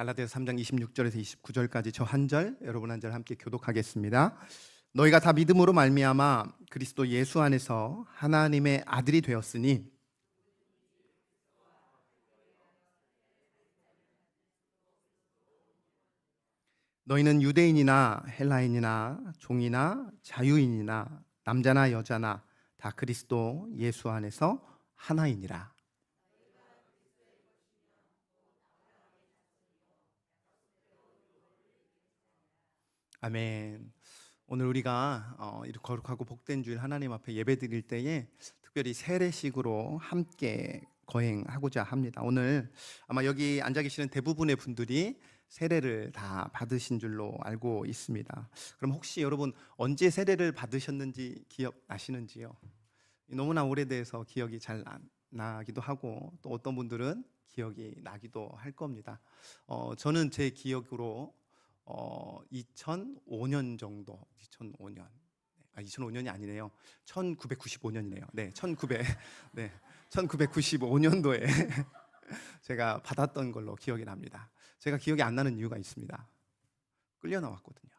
갈라디아서 3장 26절에서 29절까지 저 한 절 여러분 한 절 함께 교독하겠습니다. 너희가 다 믿음으로 말미암아 그리스도 예수 안에서 하나님의 아들이 되었으니 너희는 유대인이나 헬라인이나 종이나 자유인이나 남자나 여자나 다 그리스도 예수 안에서 하나이니라. 아멘. 오늘 우리가 어, 이렇게 거룩하고 복된 주일 하나님 앞에 예배드릴 때에 특별히 세례식으로 함께 거행하고자 합니다. 오늘 아마 여기 앉아 계시는 대부분의 분들이 세례를 다 받으신 줄로 알고 있습니다. 그럼 혹시 여러분 언제 세례를 받으셨는지 기억나시는지요? 너무나 오래돼서 기억이 잘안 나기도 하고 또 어떤 분들은 기억이 나기도 할 겁니다. 어, 저는 제 기억으로 어, 2005년 정도, 2005년. 아, 2005년이 아니네요. 1995년이네요. 네, 1900. 네. 1995년도에 제가 받았던 걸로 기억이 납니다. 제가 기억이 안 나는 이유가 있습니다. 끌려 나왔거든요.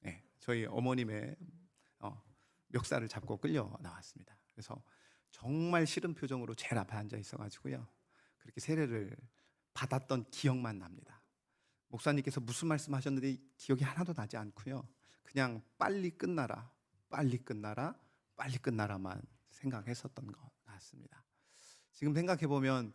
네, 저희 어머님의 어, 멱살을 잡고 끌려 나왔습니다. 그래서 정말 싫은 표정으로 제일 앞에 앉아 있어가지고요. 그렇게 세례를 받았던 기억만 납니다. 목사님께서 무슨 말씀 하셨는지 기억이 하나도 나지 않고요. 그냥 빨리 끝나라, 빨리 끝나라, 빨리 끝나라만 생각했었던 것 같습니다. 지금 생각해 보면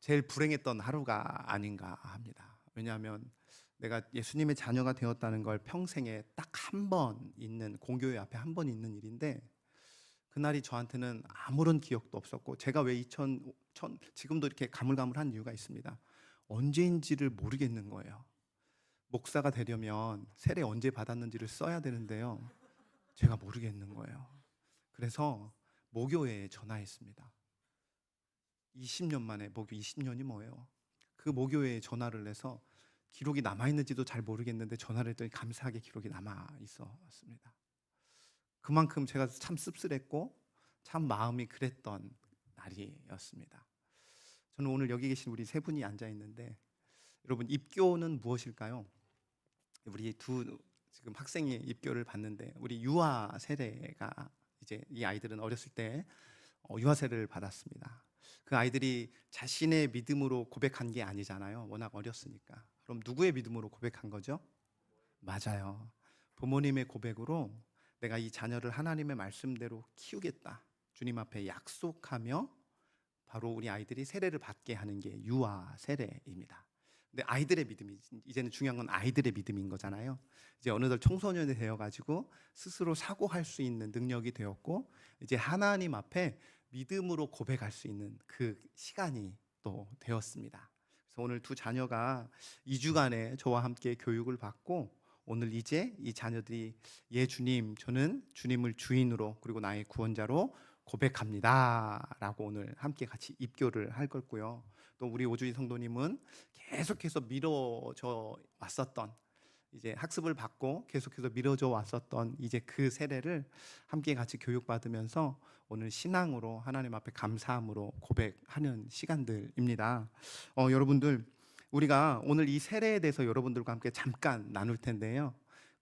제일 불행했던 하루가 아닌가 합니다. 왜냐하면 내가 예수님의 자녀가 되었다는 걸 평생에 딱 한 번 있는 공교회 앞에 한 번 있는 일인데 그날이 저한테는 아무런 기억도 없었고 제가 왜 2000, 1000, 지금도 이렇게 가물가물한 이유가 있습니다. 언제인지를 모르겠는 거예요. 목사가 되려면 세례 언제 받았는지를 써야 되는데요. 제가 모르겠는 거예요. 그래서 모교회에 전화했습니다. 20년 만에 모교 20년이 뭐예요? 그 모교회에 전화를 해서 기록이 남아 있는지도 잘 모르겠는데 전화를 했더니 감사하게 기록이 남아 있었습니다. 그만큼 제가 참 씁쓸했고 참 마음이 그랬던 날이었습니다. 저는 오늘 여기 계신 우리 세 분이 앉아 있는데 여러분 입교는 무엇일까요? 우리 두 지금 학생이 입교를 받는데 우리 유아 세례가 이제 이 아이들은 어렸을 때 어, 유아 세례를 받았습니다. 그 아이들이 자신의 믿음으로 고백한 게 아니잖아요. 워낙 어렸으니까. 그럼 누구의 믿음으로 고백한 거죠? 맞아요. 부모님의 고백으로 내가 이 자녀를 하나님의 말씀대로 키우겠다. 주님 앞에 약속하며 바로 우리 아이들이 세례를 받게 하는 게 유아 세례입니다. 근데 아이들의 믿음이 이제는 중요한 건 아이들의 믿음인 거잖아요. 이제 어느덧 청소년이 되어 가지고 스스로 사고할 수 있는 능력이 되었고 이제 하나님 앞에 믿음으로 고백할 수 있는 그 시간이 또 되었습니다. 그래서 오늘 두 자녀가 2주간의 저와 함께 교육을 받고 오늘 이제 이 자녀들이 예 주님 저는 주님을 주인으로 그리고 나의 구원자로 고백합니다라고 오늘 함께 같이 입교를 할 거고요. 또 우리 오주희 성도님은 계속해서 미뤄져 왔었던 이제 학습을 받고 계속해서 미뤄져 왔었던 이제 그 세례를 함께 같이 교육받으면서 오늘 신앙으로 하나님 앞에 감사함으로 고백하는 시간들입니다. 어, 여러분들 우리가 오늘 이 세례에 대해서 여러분들과 함께 잠깐 나눌 텐데요.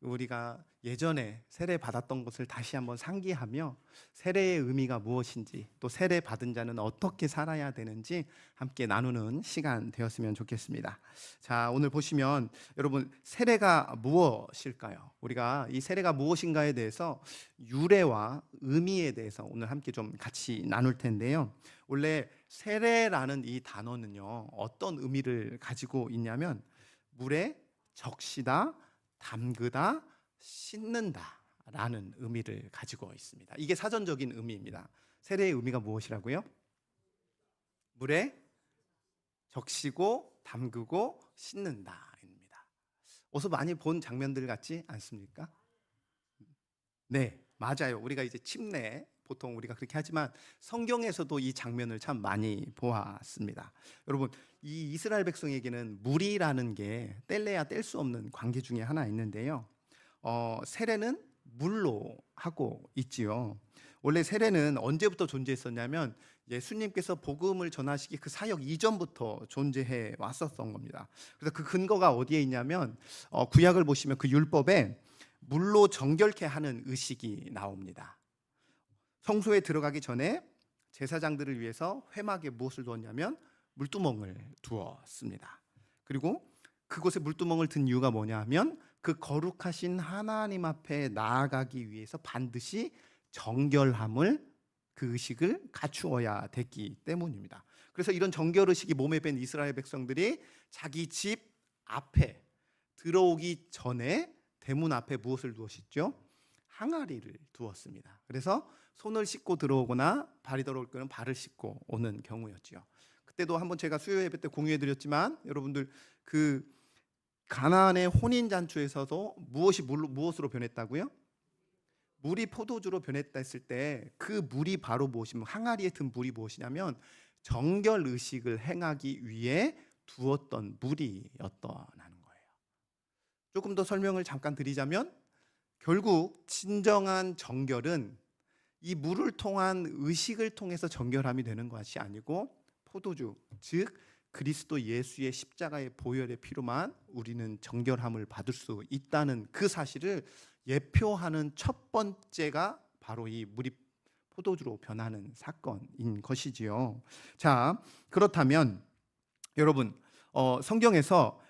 우리가 예전에 세례 받았던 것을 다시 한번 상기하며 세례의 의미가 무엇인지 또 세례 받은 자는 어떻게 살아야 되는지 함께 나누는 시간 되었으면 좋겠습니다. 자, 오늘 보시면 여러분 세례가 무엇일까요? 우리가 이 세례가 무엇인가에 대해서 유래와 의미에 대해서 오늘 함께 좀 같이 나눌 텐데요. 원래 세례라는 이 단어는요. 어떤 의미를 가지고 있냐면 물에 적시다 담그다, 씻는다 라는 의미를 가지고 있습니다. 이게 사전적인 의미입니다. 세례의 의미가 무엇이라고요? 물에 적시고 담그고 씻는다입니다. 어서 많이 본 장면들 같지 않습니까? 네, 맞아요. 우리가 이제 침례 보통 우리가 그렇게 하지만 성경에서도 이 장면을 참 많이 보았습니다. 여러분, 이 이스라엘 백성에게는 물이라는 게 뗄래야 뗄 수 없는 관계 중에 하나 있는데요. 어, 세례는 물로 하고 있지요. 원래 세례는 언제부터 존재했었냐면 예수님께서 복음을 전하시기 그 사역 이전부터 존재해 왔었던 겁니다. 그래서 그 근거가 어디에 있냐면 어, 구약을 보시면 그 율법에 물로 정결케 하는 의식이 나옵니다. 성소에 들어가기 전에 제사장들을 위해서 회막에 무엇을 두었냐면 물두멍을 두었습니다. 그리고 그곳에 물두멍을 든 이유가 뭐냐면 그 거룩하신 하나님 앞에 나아가기 위해서 반드시 정결함을 그 의식을 갖추어야 됐기 때문입니다. 그래서 이런 정결 의식이 몸에 밴 이스라엘 백성들이 자기 집 앞에 들어오기 전에 대문 앞에 무엇을 두었죠? 항아리를 두었습니다. 그래서 손을 씻고 들어오거나 발이 더러울 때는 발을 씻고 오는 경우였지요. 그때도 한번 제가 수요 예배 때 공유해 드렸지만 여러분들 그 가나안의 혼인 잔치에서도 무엇이 물로, 무엇으로 변했다고요? 물이 포도주로 변했다 했을 때 그 물이 바로 무엇이면 항아리에 든 물이 무엇이냐면 정결 의식을 행하기 위해 두었던 물이었다는 거예요. 조금 더 설명을 잠깐 드리자면 결국 진정한 정결은 이 물을 통한 의식을 통해서 정결함이 되는 것이 아니고 포도주 즉 그리스도 예수의 십자가의 보혈의 피로만 우리는 정결함을 받을 수 있다는 그 사실을 예표하는 첫 번째가 바로 이 물이 포도주로 변하는 사건인 것이지요. 자, 그렇다면 여러분 어, 성경에서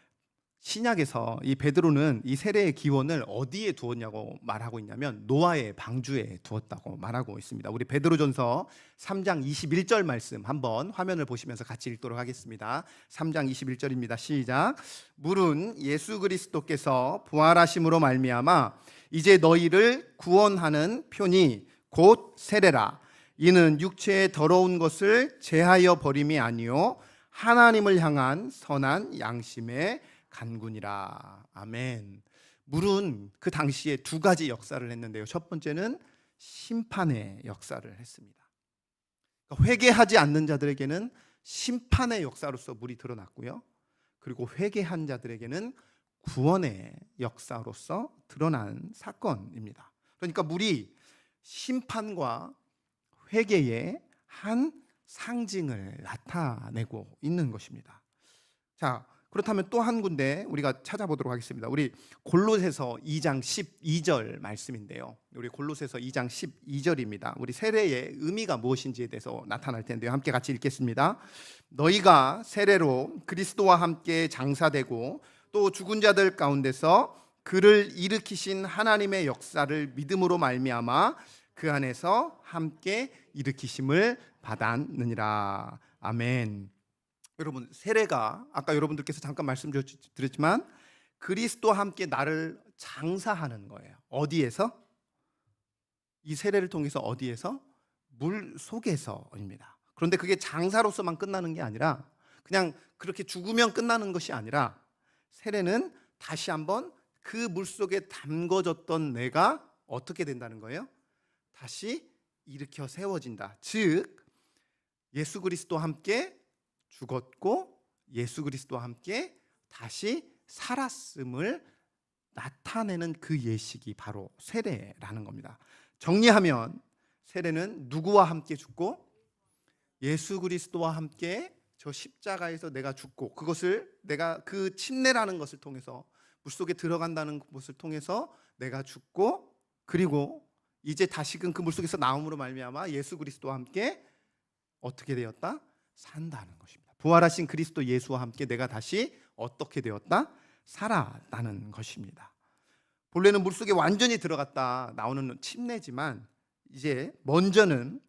신약에서 이 베드로는 이 세례의 기원을 어디에 두었냐고 말하고 있냐면 노아의 방주에 두었다고 말하고 있습니다. 우리 베드로전서 3장 21절 말씀 한번 화면을 보시면서 같이 읽도록 하겠습니다. 3장 21절입니다. 시작. 물은 예수 그리스도께서 부활하심으로 말미암아 이제 너희를 구원하는 표니 곧 세례라. 이는 육체의 더러운 것을 제하여 버림이 아니요 하나님을 향한 선한 양심의 간군이라. 아멘. 물은 그 당시에 두 가지 역사를 했는데요. 첫 번째는 심판의 역사를 했습니다. 그러니까 회개하지 않는 자들에게는 심판의 역사로서 물이 드러났고요. 그리고 회개한 자들에게는 구원의 역사로서 드러난 사건입니다. 그러니까 물이 심판과 회개의 한 상징을 나타내고 있는 것입니다. 자, 그렇다면 또 한 군데 우리가 찾아보도록 하겠습니다. 우리 골로새서 2장 12절 말씀인데요. 우리 골로새서 2장 12절입니다. 우리 세례의 의미가 무엇인지에 대해서 나타날 텐데요. 함께 같이 읽겠습니다. 너희가 세례로 그리스도와 함께 장사되고 또 죽은 자들 가운데서 그를 일으키신 하나님의 역사를 믿음으로 말미암아 그 안에서 함께 일으키심을 받았느니라. 아멘. 여러분 세례가 아까 여러분들께서 잠깐 말씀드렸지만 그리스도와 함께 나를 장사하는 거예요. 어디에서? 이 세례를 통해서 어디에서? 물 속에서입니다. 그런데 그게 장사로서만 끝나는 게 아니라 그냥 그렇게 죽으면 끝나는 것이 아니라 세례는 다시 한번 그 물 속에 담궈졌던 내가 어떻게 된다는 거예요? 다시 일으켜 세워진다. 즉 예수 그리스도와 함께 죽었고 예수 그리스도와 함께 다시 살았음을 나타내는 그 예식이 바로 세례라는 겁니다. 정리하면 세례는 누구와 함께 죽고 예수 그리스도와 함께 저 십자가에서 내가 죽고 그것을 내가 그 침례라는 것을 통해서 물속에 들어간다는 것을 통해서 내가 죽고 그리고 이제 다시금 그 물속에서 나옴으로 말미암아 예수 그리스도와 함께 어떻게 되었다? 산다는 것입니다. 부활하신 그리스도 예수와 함께 내가 다시 어떻게 되었다? 살아나는 것입니다. 본래는 물속에 완전히 들어갔다 나오는 침례지만 이제 먼저는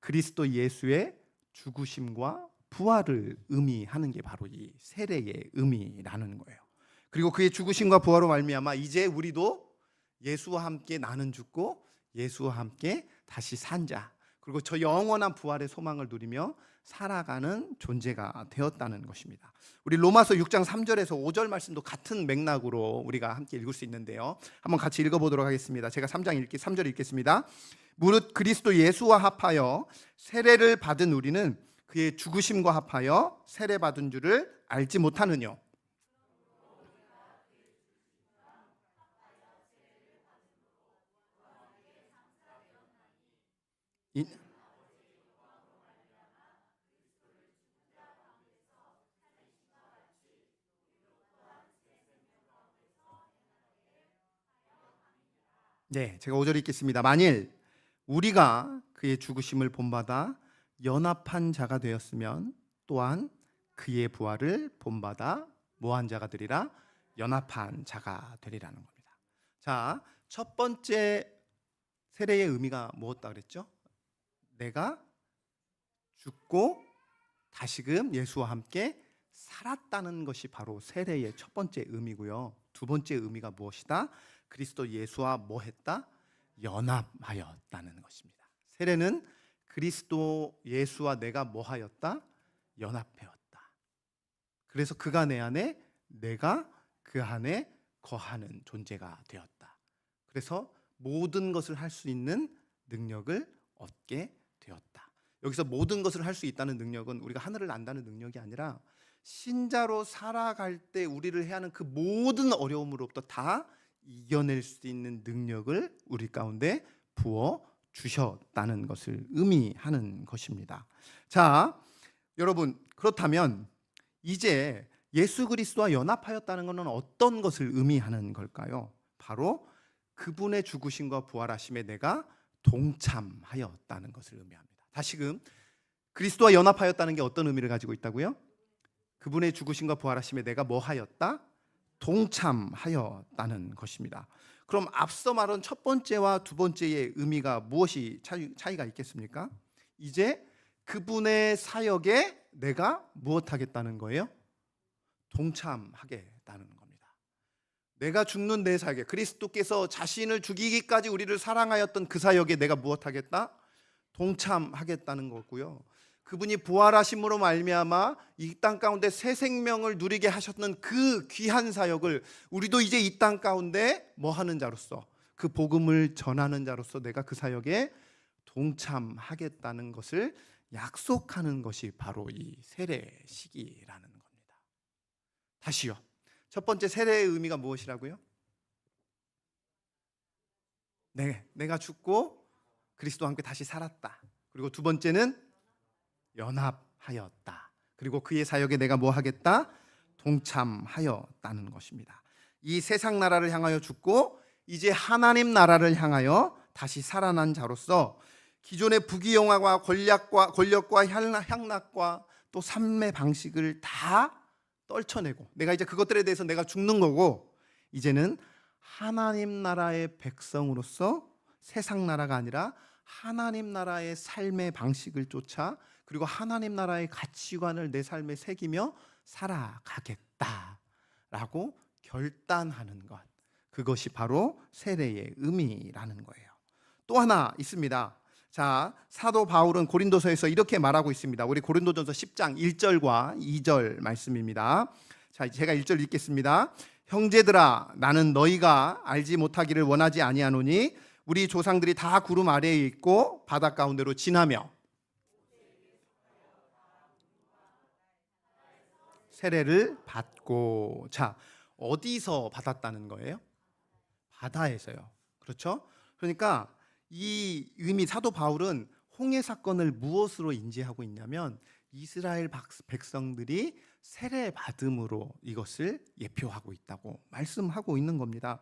그리스도 예수의 죽으심과 부활을 의미하는 게 바로 이 세례의 의미라는 거예요. 그리고 그의 죽으심과 부활로 말미암아 이제 우리도 예수와 함께 나는 죽고 예수와 함께 다시 산자. 그리고 저 영원한 부활의 소망을 누리며 살아가는 존재가 되었다는 것입니다. 우리 로마서 6장 3절에서 5절 말씀도 같은 맥락으로 우리가 함께 읽을 수 있는데요. 한번 같이 읽어 보도록 하겠습니다. 제가 3장 읽기 3절 읽겠습니다. 무릇 그리스도 예수와 합하여 세례를 받은 우리는 그의 죽으심과 합하여 세례 받은 줄을 알지 못하느뇨. 네, 제가 5절 읽겠습니다. 만일 우리가 그의 죽으심을 본받아 연합한 자가 되었으면 또한 그의 부활을 본받아 뭐한 자가 되리라 연합한 자가 되리라는 겁니다. 자, 첫 번째 세례의 의미가 무엇다 그랬죠? 내가 죽고 다시금 예수와 함께 살았다는 것이 바로 세례의 첫 번째 의미고요. 두 번째 의미가 무엇이다? 그리스도 예수와 뭐 했다? 연합하였다는 것입니다. 세례는 그리스도 예수와 내가 뭐 하였다? 연합하였다. 그래서 그가 내 안에 내가 그 안에 거하는 존재가 되었다. 그래서 모든 것을 할 수 있는 능력을 얻게 되었다. 여기서 모든 것을 할 수 있다는 능력은 우리가 하늘을 안다는 능력이 아니라 신자로 살아갈 때 우리를 해야 하는 그 모든 어려움으로부터 다 이겨낼 수 있는 능력을 우리 가운데 부어 주셨다는 것을 의미하는 것입니다. 자, 여러분 그렇다면 이제 예수 그리스도와 연합하였다는 것은 어떤 것을 의미하는 걸까요? 바로 그분의 죽으심과 부활하심에 내가 동참하였다는 것을 의미합니다. 다시금 그리스도와 연합하였다는 게 어떤 의미를 가지고 있다고요? 그분의 죽으심과 부활하심에 내가 뭐 하였다? 동참하였다는 것입니다. 그럼 앞서 말한 첫 번째와 두 번째의 의미가 무엇이 차이, 차이가 있겠습니까? 이제 그분의 사역에 내가 무엇하겠다는 거예요? 동참하겠다는 겁니다. 내가 죽는 내 사역에 그리스도께서 자신을 죽이기까지 우리를 사랑하였던 그 사역에 내가 무엇하겠다? 동참하겠다는 거고요. 그분이 부활하심으로 말미암아 이 땅 가운데 새 생명을 누리게 하셨던 그 귀한 사역을 우리도 이제 이 땅 가운데 뭐 하는 자로서 그 복음을 전하는 자로서 내가 그 사역에 동참하겠다는 것을 약속하는 것이 바로 이 세례식이라는 겁니다. 다시요. 첫 번째 세례의 의미가 무엇이라고요? 네, 내가 죽고 그리스도와 함께 다시 살았다. 그리고 두 번째는 연합하였다. 그리고 그의 사역에 내가 뭐 하겠다? 동참하였다는 것입니다. 이 세상 나라를 향하여 죽고 이제 하나님 나라를 향하여 다시 살아난 자로서 기존의 부귀영화와 권력과 권력과 향락과 또 삶의 방식을 다 떨쳐내고 내가 이제 그것들에 대해서 내가 죽는 거고 이제는 하나님 나라의 백성으로서 세상 나라가 아니라 하나님 나라의 삶의 방식을 쫓아 그리고 하나님 나라의 가치관을 내 삶에 새기며 살아가겠다라고 결단하는 것. 그것이 바로 세례의 의미라는 거예요. 또 하나 있습니다. 자, 사도 바울은 고린도서에서 이렇게 말하고 있습니다. 우리 고린도전서 10장 1절과 2절 말씀입니다. 자, 제가 1절 읽겠습니다. 형제들아 나는 너희가 알지 못하기를 원하지 아니하노니 우리 조상들이 다 구름 아래에 있고 바다 가운데로 지나며 세례를 받고 자 어디서 받았다는 거예요? 바다에서요. 그렇죠? 그러니까 이 의미 사도 바울은 홍해 사건을 무엇으로 인지하고 있냐면 이스라엘 백성들이 세례 받음으로 이것을 예표하고 있다고 말씀하고 있는 겁니다.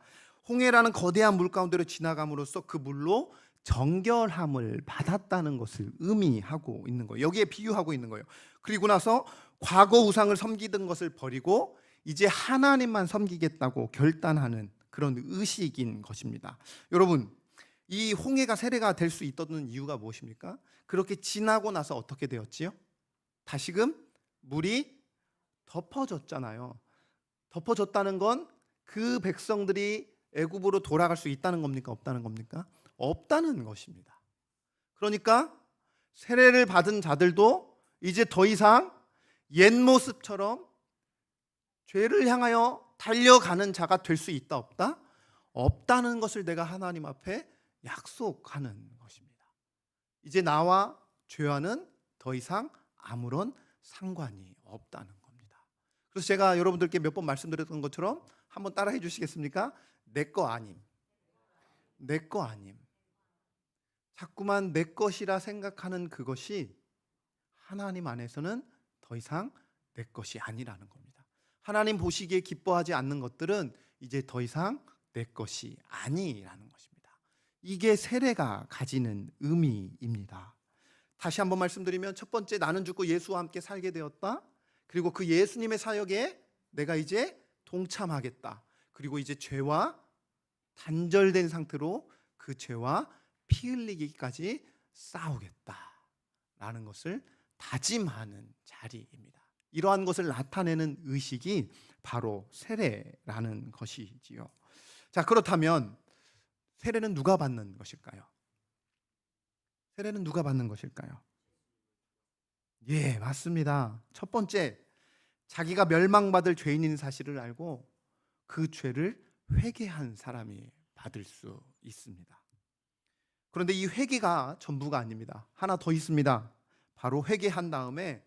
홍해라는 거대한 물 가운데로 지나감으로써 그 물로 정결함을 받았다는 것을 의미하고 있는 거예요. 여기에 비유하고 있는 거예요. 그리고 나서 과거 우상을 섬기던 것을 버리고 이제 하나님만 섬기겠다고 결단하는 그런 의식인 것입니다. 여러분, 이 홍해가 세례가 될 수 있었던 이유가 무엇입니까? 그렇게 지나고 나서 어떻게 되었지요? 다시금 물이 덮어졌잖아요. 덮어졌다는 건 그 백성들이 애굽으로 돌아갈 수 있다는 겁니까? 없다는 겁니까? 없다는 것입니다. 그러니까 세례를 받은 자들도 이제 더 이상 옛 모습처럼 죄를 향하여 달려가는 자가 될 수 있다 없다? 없다는 것을 내가 하나님 앞에 약속하는 것입니다. 이제 나와 죄와는 더 이상 아무런 상관이 없다는 겁니다. 그래서 제가 여러분들께 몇 번 말씀드렸던 것처럼 한번 따라해 주시겠습니까? 내 거 아님. 내 거 아님. 자꾸만 내 것이라 생각하는 그것이 하나님 안에서는 더 이상 내 것이 아니라는 겁니다. 하나님 보시기에 기뻐하지 않는 것들은 이제 더 이상 내 것이 아니라는 것입니다. 이게 세례가 가지는 의미입니다. 다시 한번 말씀드리면 첫 번째 나는 죽고 예수와 함께 살게 되었다. 그리고 그 예수님의 사역에 내가 이제 동참하겠다. 그리고 이제 죄와 단절된 상태로 그 죄와 피 흘리기까지 싸우겠다라는 것을 다짐하는 자리입니다. 이러한 것을 나타내는 의식이 바로 세례라는 것이지요. 자, 그렇다면 세례는 누가 받는 것일까요? 세례는 누가 받는 것일까요? 예, 맞습니다. 첫 번째, 자기가 멸망받을 죄인인 사실을 알고 그 죄를 회개한 사람이 받을 수 있습니다. 그런데 이 회개가 전부가 아닙니다. 하나 더 있습니다. 바로 회개한 다음에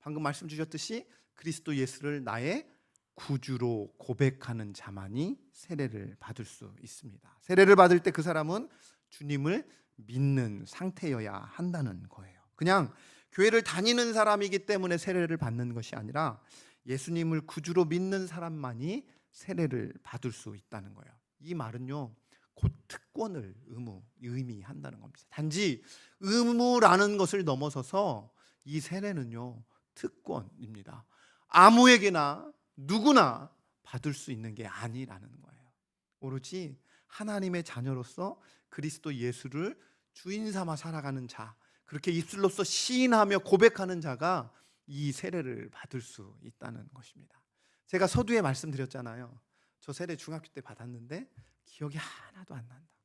방금 말씀 주셨듯이 그리스도 예수를 나의 구주로 고백하는 자만이 세례를 받을 수 있습니다. 세례를 받을 때 그 사람은 주님을 믿는 상태여야 한다는 거예요. 그냥 교회를 다니는 사람이기 때문에 세례를 받는 것이 아니라 예수님을 구주로 믿는 사람만이 세례를 받을 수 있다는 거예요. 이 말은요. 곧 특권을 의무 의미한다는 겁니다. 단지 의무라는 것을 넘어서서 이 세례는요. 특권입니다. 아무에게나 누구나 받을 수 있는 게 아니라는 거예요. 오로지 하나님의 자녀로서 그리스도 예수를 주인 삼아 살아가는 자, 그렇게 입술로서 시인하며 고백하는 자가 이 세례를 받을 수 있다는 것입니다. 제가 서두에 말씀드렸잖아요. 저 세례 중학교 때 받았는데 기억이 하나도 안 난다고.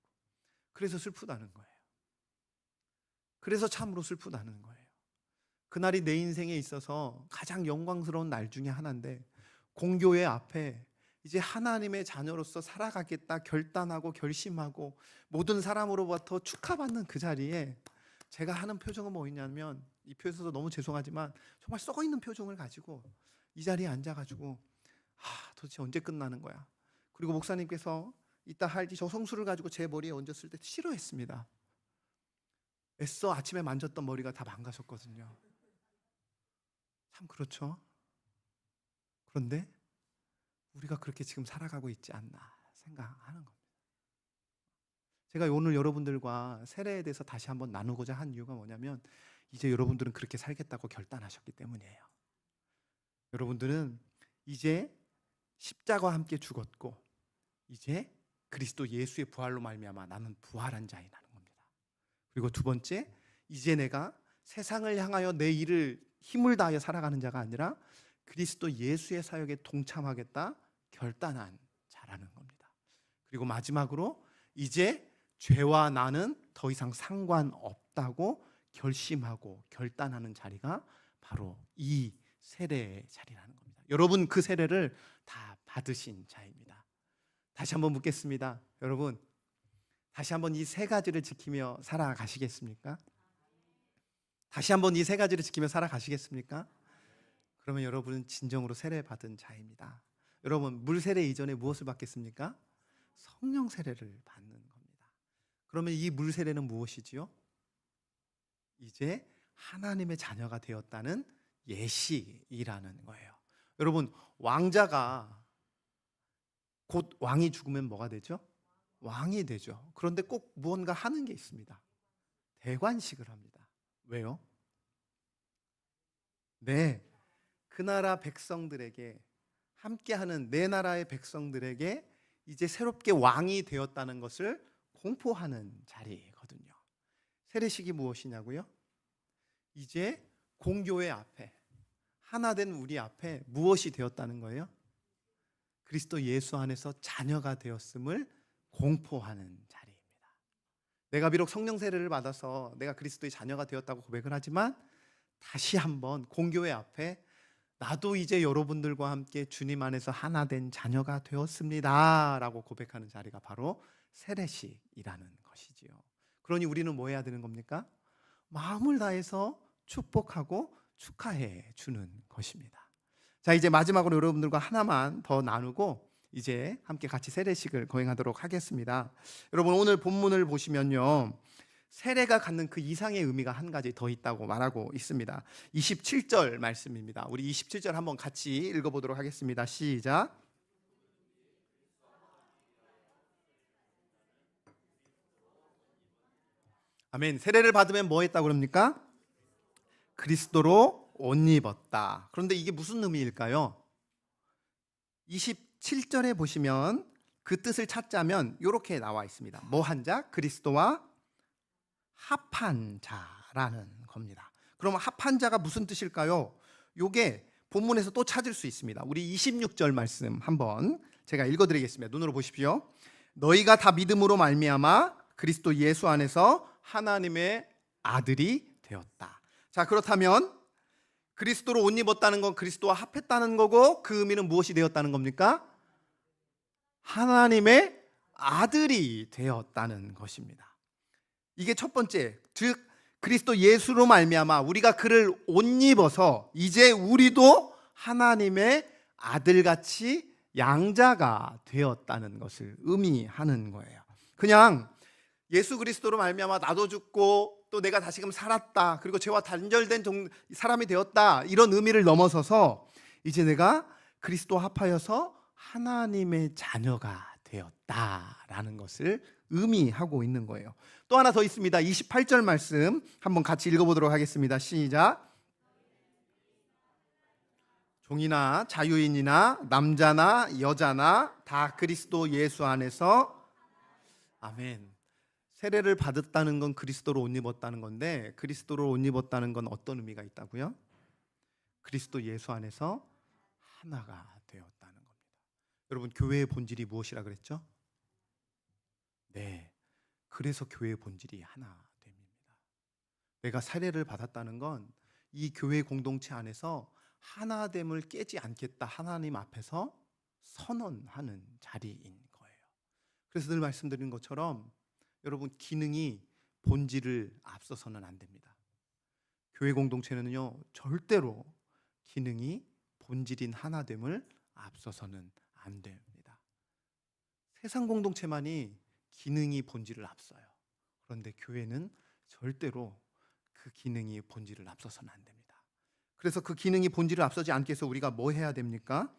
그래서 슬프다는 거예요. 그래서 참으로 슬프다는 거예요. 그날이 내 인생에 있어서 가장 영광스러운 날 중에 하나인데 공교회 앞에 이제 하나님의 자녀로서 살아가겠다 결단하고 결심하고 모든 사람으로부터 축하받는 그 자리에 제가 하는 표정은 뭐였냐면 이 표에서 너무 죄송하지만 정말 썩어 있는 표정을 가지고 이 자리에 앉아가지고 아 도대체 언제 끝나는 거야 그리고 목사님께서 이따 할지 저 성수를 가지고 제 머리에 얹었을 때 싫어했습니다 애써 아침에 만졌던 머리가 다 망가졌거든요 참 그렇죠 그런데 우리가 그렇게 지금 살아가고 있지 않나 생각하는 겁니다. 제가 오늘 여러분들과 세례에 대해서 다시 한번 나누고자 한 이유가 뭐냐면 이제 여러분들은 그렇게 살겠다고 결단하셨기 때문이에요. 여러분들은 이제 십자가와 함께 죽었고 이제 그리스도 예수의 부활로 말미암아 나는 부활한 자이라는 겁니다. 그리고 두 번째 이제 내가 세상을 향하여 내 일을 힘을 다하여 살아가는 자가 아니라 그리스도 예수의 사역에 동참하겠다 결단한 자라는 겁니다. 그리고 마지막으로 이제 죄와 나는 더 이상 상관없다고 결심하고 결단하는 자리가 바로 이 세례의 자리라는 겁니다. 여러분 그 세례를 다 받으신 자입니다. 다시 한번 묻겠습니다. 여러분 다시 한번 이 세 가지를 지키며 살아가시겠습니까? 다시 한번 이 세 가지를 지키며 살아가시겠습니까? 그러면 여러분은 진정으로 세례 받은 자입니다. 여러분 물 세례 이전에 무엇을 받겠습니까? 성령 세례를 받는 겁니다. 그러면 이 물 세례는 무엇이지요? 이제 하나님의 자녀가 되었다는 예시이라는 거예요. 여러분 왕자가 곧 왕이 죽으면 뭐가 되죠? 왕이 되죠. 그런데 꼭 무언가 하는 게 있습니다. 대관식을 합니다. 왜요? 네, 그 나라 백성들에게 함께하는 내 나라의 백성들에게 이제 새롭게 왕이 되었다는 것을 공포하는 자리거든요. 세례식이 무엇이냐고요? 이제 공교회 앞에 하나 된 우리 앞에 무엇이 되었다는 거예요? 그리스도 예수 안에서 자녀가 되었음을 공포하는 자리입니다. 내가 비록 성령 세례를 받아서 내가 그리스도의 자녀가 되었다고 고백을 하지만 다시 한번 공교회 앞에 나도 이제 여러분들과 함께 주님 안에서 하나 된 자녀가 되었습니다라고 고백하는 자리가 바로 세례식이라는 것이지요. 그러니 우리는 뭐 해야 되는 겁니까? 마음을 다해서 축복하고 축하해 주는 것입니다. 자, 이제 마지막으로 여러분들과 하나만 더 나누고 이제 함께 같이 세례식을 거행하도록 하겠습니다. 여러분 오늘 본문을 보시면요. 세례가 갖는 그 이상의 의미가 한 가지 더 있다고 말하고 있습니다. 27절 말씀입니다. 우리 27절 한번 같이 읽어 보도록 하겠습니다. 시작. 아멘. 세례를 받으면 뭐 했다고 그럽니까? 그리스도로 옷 입었다. 그런데 이게 무슨 의미일까요? 27절에 보시면 그 뜻을 찾자면 이렇게 나와 있습니다. 뭐 한 자? 그리스도와 합한 자라는 겁니다. 그러면 합한 자가 무슨 뜻일까요? 요게 본문에서 또 찾을 수 있습니다. 우리 26절 말씀 한번 제가 읽어 드리겠습니다. 눈으로 보십시오. 너희가 다 믿음으로 말미암아 그리스도 예수 안에서 하나님의 아들이 되었다. 자, 그렇다면 그리스도로 옷 입었다는 건 그리스도와 합했다는 거고 그 의미는 무엇이 되었다는 겁니까? 하나님의 아들이 되었다는 것입니다. 이게 첫 번째, 즉 그리스도 예수로 말미암아 우리가 그를 옷 입어서 이제 우리도 하나님의 아들같이 양자가 되었다는 것을 의미하는 거예요. 그냥 예수 그리스도로 말미암아 나도 죽고 또 내가 다시금 살았다. 그리고 죄와 단절된 종- 사람이 되었다. 이런 의미를 넘어서서 이제 내가 그리스도 합하여서 하나님의 자녀가 되었다라는 것을 의미하고 있는 거예요. 또 하나 더 있습니다. 28절 말씀 한번 같이 읽어보도록 하겠습니다. 시작. 종이나 자유인이나 남자나 여자나 다 그리스도 예수 안에서 아멘. 세례를 받았다는 건 그리스도로 옷 입었다는 건데 그리스도로 옷 입었다는 건 어떤 의미가 있다고요? 그리스도 예수 안에서 하나가 되었다는 겁니다. 여러분 교회의 본질이 무엇이라 그랬죠? 네. 그래서 교회의 본질이 하나 됩니다. 내가 세례를 받았다는 건 이 교회 공동체 안에서 하나됨을 깨지 않겠다 하나님 앞에서 선언하는 자리인 거예요. 그래서 늘 말씀드린 것처럼 여러분 기능이 본질을 앞서서는 안 됩니다. 교회 공동체는요 절대로 기능이 본질인 하나됨을 앞서서는 안 됩니다. 세상 공동체만이 기능이 본질을 앞서요. 그런데 교회는 절대로 그 기능이 본질을 앞서서는 안 됩니다. 그래서 그 기능이 본질을 앞서지 않게 해서 우리가 뭐 해야 됩니까?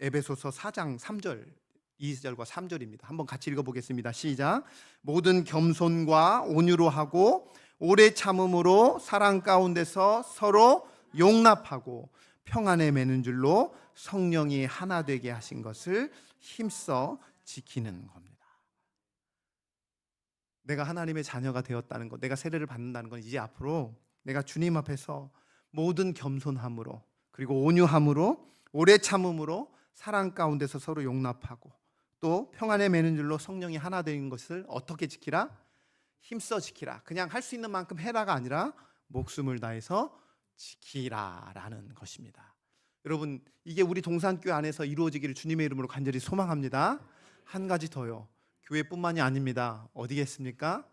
에베소서 4장 3절 2절과 3절입니다. 한번 같이 읽어 보겠습니다. 시작. 모든 겸손과 온유로 하고 오래 참음으로 사랑 가운데서 서로 용납하고 평안에 매는 줄로 성령이 하나 되게 하신 것을 힘써 지키는 겁니다. 내가 하나님의 자녀가 되었다는 것, 내가 세례를 받는다는 건 이제 앞으로 내가 주님 앞에서 모든 겸손함으로 그리고 온유함으로 오래 참음으로 사랑 가운데서 서로 용납하고 또 평안에 매는 줄로 성령이 하나 되는 것을 어떻게 지키라? 힘써 지키라. 그냥 할 수 있는 만큼 해라가 아니라 목숨을 다해서 지키라라는 것입니다. 여러분, 이게 우리 동산교회 안에서 이루어지기를 주님의 이름으로 간절히 소망합니다. 한 가지 더요. 교회뿐만이 아닙니다. 어디겠습니까?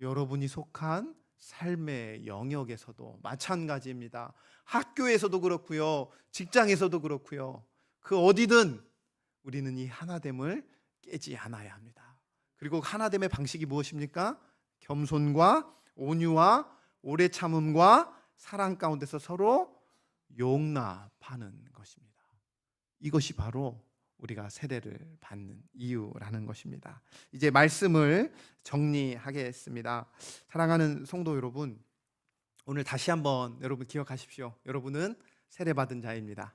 여러분이 속한 삶의 영역에서도 마찬가지입니다. 학교에서도 그렇고요. 직장에서도 그렇고요. 그 어디든 우리는 이 하나됨을 깨지 않아야 합니다. 그리고 하나됨의 방식이 무엇입니까? 겸손과 온유와 오래 참음과 사랑 가운데서 서로 용납하는 것입니다. 이것이 바로 우리가 세례를 받는 이유라는 것입니다. 이제 말씀을 정리하겠습니다. 사랑하는 성도 여러분, 오늘 다시 한번 여러분 기억하십시오. 여러분은 세례 받은 자입니다.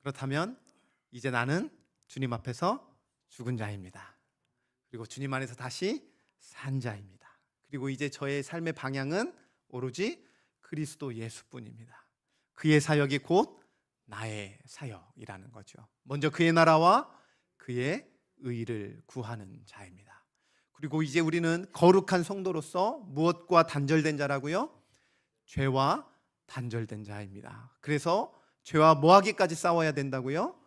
그렇다면 이제 나는 주님 앞에서 죽은 자입니다. 그리고 주님 안에서 다시 산 자입니다. 그리고 이제 저의 삶의 방향은 오로지 그리스도 예수뿐입니다. 그의 사역이 곧 나의 사역이라는 거죠. 먼저 그의 나라와 그의 의를 구하는 자입니다. 그리고 이제 우리는 거룩한 성도로서 무엇과 단절된 자라고요? 죄와 단절된 자입니다. 그래서 죄와 뭐하기까지 싸워야 된다고요?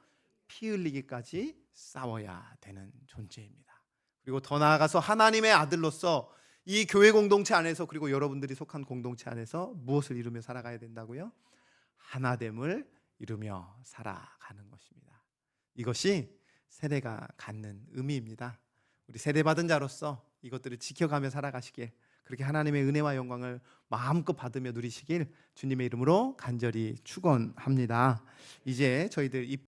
피 흘리기까지 싸워야 되는 존재입니다. 그리고 더 나아가서 하나님의 아들로서 이 교회 공동체 안에서 그리고 여러분들이 속한 공동체 안에서 무엇을 이루며 살아가야 된다고요? 하나됨을 이루며 살아가는 것입니다. 이것이 세례가 갖는 의미입니다. 우리 세례 받은 자로서 이것들을 지켜가며 살아가시길 그렇게 하나님의 은혜와 영광을 마음껏 받으며 누리시길 주님의 이름으로 간절히 축원합니다. 이제 저희들 이